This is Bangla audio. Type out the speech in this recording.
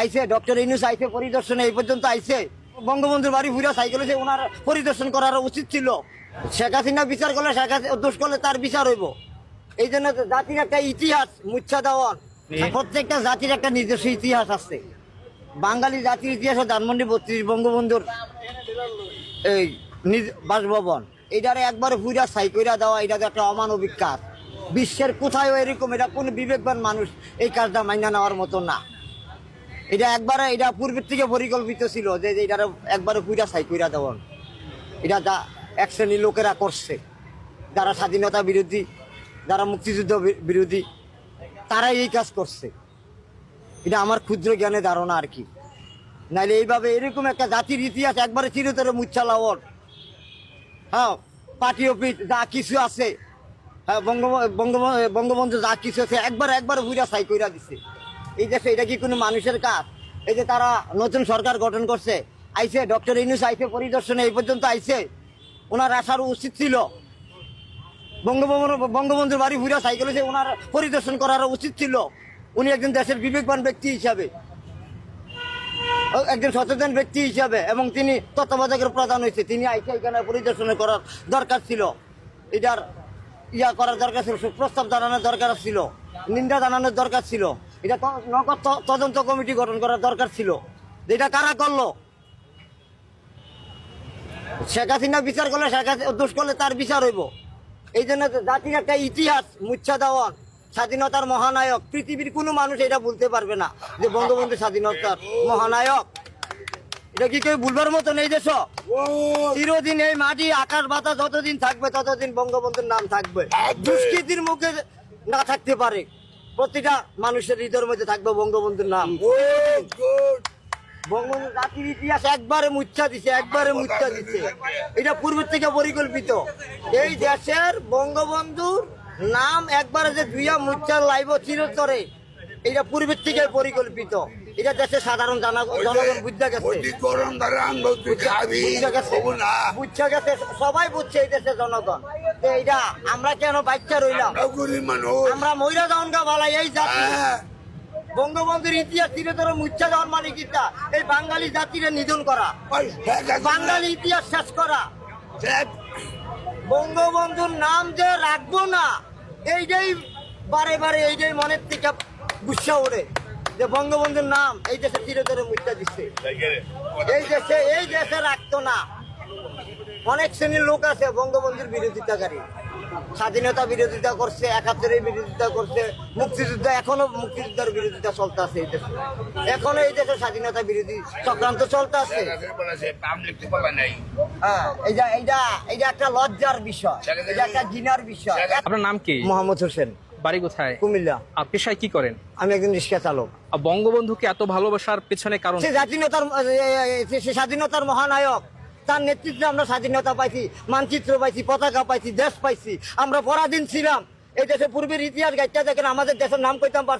আইছে ডক্টর ইনুস আইছে পরিদর্শনে এই পর্যন্ত আইসে বঙ্গবন্ধুর বাড়ি ঘুরে সাইকেল যে ওনার পরিদর্শন করার উচিত ছিল শেখ হাসিনা বিচার করলে শেখ হাসিনা দোষ করলে তার বিচার হইব। এই জন্য জাতির একটা ইতিহাস মুচ্ছা দেওয়ার। প্রত্যেকটা জাতির একটা নিজস্ব ইতিহাস আছে। বাঙালি জাতির ইতিহাস ধানমন্ডি বত্রিশ বঙ্গবন্ধুর এই নিজ বাসভবন। এটারে একবার ঘুরা সাই কইরা দেওয়া এটা তো একটা অমানবিক কাজ। বিশ্বের কোথায় এরকম এটা কোন বিবেকবান মানুষ এই কাজটা মাইনা নেওয়ার মতো না। এটা একবারে এটা পূর্বের থেকে পরিকল্পিত ছিল যে এটারে একবারে ঘুরা সাই কইরা দেওয়ান এটা যা এক শ্রেণির লোকেরা করছে। যারা স্বাধীনতা বিরোধী, যারা মুক্তিযুদ্ধ বিরোধী, তারাই এই কাজ করছে। এটা আমার ক্ষুদ্র জ্ঞানে ধারণা আর কি। নাইলে এইভাবে এরকম একটা জাতির ইতিহাস একবারে চিরতরে মুচ্ছালাওয়ার হ্যাঁ পার্টি অফিস যা কিছু আছে হ্যাঁ বঙ্গ বঙ্গবন্ধু বঙ্গবন্ধু যা কিছু আছে, একবার একবার ঘুরা সাই কইরা দিছে। এই দেশে এটা কি কোনো মানুষের কাজ? এই যে তারা নতুন সরকার গঠন করছে, আইসে ডক্টর ইনুস আইসে পরিদর্শনে এই পর্যন্ত আইসে, ওনার আসার উচিত ছিল। বঙ্গবন্ধু বঙ্গবন্ধুর বাড়ি ঘুরে সাইকেল যে ওনার পরিদর্শন করার উচিত ছিল, উনি একজন দেশের বিবেকবান ব্যক্তি হিসাবে। একজন সচেতন ব্যক্তি হিসাবে, এবং তিনি তত্ত্বাবধায়কের প্রধান হয়েছে। তিনি আইসে এখানে পরিদর্শন করার দরকার ছিল। এটার ইয়া করার দরকার ছিল, প্রস্তাব জানানোর দরকার ছিল, নিন্দা জানানোর দরকার ছিল। এটা নগদ তদন্ত কমিটি গঠন করার দরকার ছিল। যে এটা কারা করল? শেখ হাসিনা বিচার করলে শেখ হাসিনা দোষ করলে তার বিচার হইব। এই জন্য জাতির একটা ইতিহাস মুচ্ছা দেওয়ান স্বাধীনতার মহানায়ক পৃথিবীর কোনো মানুষ এটা বলতে পারবে না যে বঙ্গবন্ধু স্বাধীনতার মহানায়ক। এটা কি কেউ ভুলবার মতো নেই দেশ? চিরদিন এই মাটি আকাশ বাতাস যতদিন থাকবে ততদিন বঙ্গবন্ধুর নাম থাকবে। দুষ্কৃতির মুখে না থাকতে পারে। প্রতিটা মানুষের হৃদয়ের মধ্যে থাকবে বঙ্গবন্ধুর নাম। বঙ্গবন্ধু জাতির ইতিহাস একবারে মুচ্ছা দিছে একবারে মুচ্ছা দিছে। এটা পূর্বের থেকে পরিকল্পিত। এই দেশের বঙ্গবন্ধুর নাম একবারে যে দুইয়া মুচ্ছা লাইব চিরতরে এটা পূর্বের থেকে পরিকল্পিত। এটা দেশের সাধারণ জানা- জনগণ বুঝতে গেছে। বুঝতে গেছে সবাই বুঝছে এই দেশের জনগণ। এইটা আমরা কেন বাচ্চা রইলাম? আমরা মহিলা দাউন গা বালাই এই জাতি। হ্যাঁ, বঙ্গবন্ধুর ইতিহাস চিরতর মুচ্ছা মানে এই বাঙালি জাতিরে নিধন করা। বাঙালি ইতিহাস শেষ করা। বঙ্গবন্ধুর নাম যে রাখব না এইটাই বারে বারে এইটাই মনের থেকে গুসা ওড়ে যে বঙ্গবন্ধুর নাম এই দেশে চিরতরে মুচা দিচ্ছে। এই দেশে এই দেশে রাখতো না। অনেক শ্রেণির লোক আছে বঙ্গবন্ধুর বিরোধিতাকারী। স্বাধীনতা বিরোধিতা করছে একাত্তরের বিরোধিতা করছে মুক্তিযুদ্ধ এখনও মুক্তিযুদ্ধের বিরোধিতা চলতে আছে এই দেশে। এখনও এই দেশে স্বাধীনতা বিরোধী চক্রান্ত চলতে আছে। হ্যাঁ, এইটা এইটা এইটা একটা লজ্জার বিষয় এটা একটা ঘৃণার বিষয়। আপনার নাম কি? মোহাম্মদ হোসেন। বাড়ি কোথায়? কুমিল্লা। পেশায় কি করেন? আমি একজন রিক্সা চালক। বঙ্গবন্ধুকে এত ভালোবাসার পেছনে কারণ স্বাধীনতার স্বাধীনতার মহানায়ক। তার নেতৃত্বে আমরা স্বাধীনতা পাইছি, মানচিত্র পাইছি, পতাকা পাইছি, দেশ পাইছি। আমরা পরাধীন ছিলাম। এই দেশে পূর্বের ইতিহাস গাইতে দেখেন আমাদের দেশের নাম কইতাম